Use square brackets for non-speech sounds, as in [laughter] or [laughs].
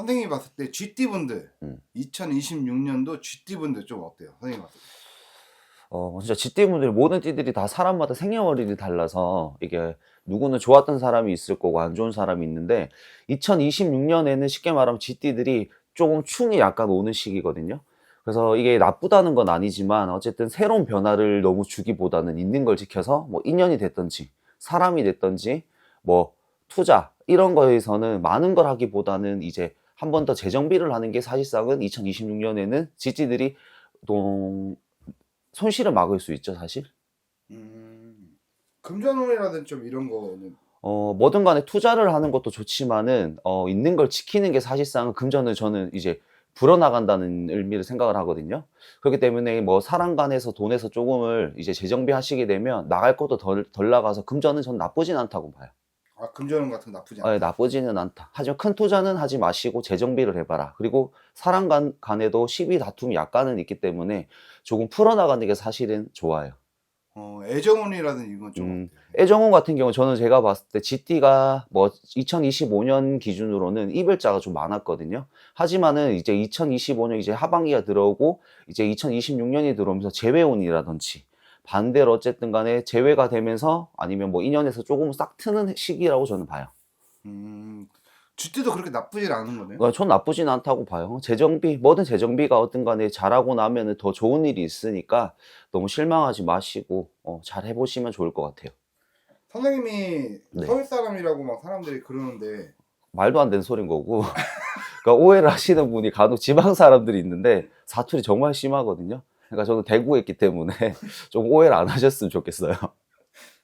선생님이 봤을 때 GT 분들 음. 2026년도 GT 분들 좀 어때요? 선생님 봤을 때. 어, 진짜 쥐띠분들 모든 띠들이 다 사람마다 생년월일이 달라서 이게 누구는 좋았던 사람이 있을 거고 안 좋은 사람이 있는데 2026년에는 쉽게 말하면 쥐띠들이 조금 충이 약간 오는 시기거든요. 그래서 이게 나쁘다는 건 아니지만 어쨌든 새로운 변화를 너무 주기보다는 있는 걸 지켜서 뭐 인연이 됐든지 사람이 됐든지 뭐 투자 이런 거에서는 많은 걸 하기보다는 이제 한 번 더 재정비를 하는 게 사실상은 2026년에는 쥐띠들이 동 손실을 막을 수 있죠, 사실. 음. 금전운이라든 좀 이런 거는 어, 뭐든 간에 투자를 하는 것도 좋지만은, 어, 있는 걸 지키는 게 사실상 금전을 저는 이제 불어나간다는 의미를 생각을 하거든요. 그렇기 때문에 뭐 사람 간에서 돈에서 조금을 이제 재정비 하시게 되면 나갈 것도 덜, 덜 나가서 금전은 전 나쁘진 않다고 봐요. 아 금전운 같은 거 나쁘지 않아. 아, 나쁘지는 않다. 하지만 큰 투자는 하지 마시고 재정비를 해봐라. 그리고 사람 간, 간에도 시비 다툼이 약간은 있기 때문에 조금 풀어나가는 게 사실은 좋아요. 어, 애정운이라든 이건 좀 음? 애정운 같은 경우 저는 제가 봤을 때 GT가 뭐 2025년 기준으로는 이별자가 좀 많았거든요. 하지만은 이제 2025년 이제 하반기가 들어오고 이제 2026년이 들어오면서 재회운이라든지 반대로 어쨌든 간에 재회가 되면서 아니면 뭐 인연에서 조금 싹 트는 시기라고 저는 봐요. 음. GT도 그렇게 나쁘진 않은 거네요. 어, 전 나쁘진 않다고 봐요. 재정비, 뭐든 재정비가 어떤 간에 잘하고 나면은 더 좋은 일이 있으니까 너무 실망하지 마시고 어, 잘 해보시면 좋을 것 같아요. 선생님이 네. 서울 사람이라고 막 사람들이 그러는데 말도 안 되는 소린 거고 [laughs] 그러니까 오해를 하시는 분이 간혹 지방 사람들이 있는데 사투리 정말 심하거든요. 그러니까 저는 대구에 있기 때문에 [laughs] 좀 오해를 안 하셨으면 좋겠어요.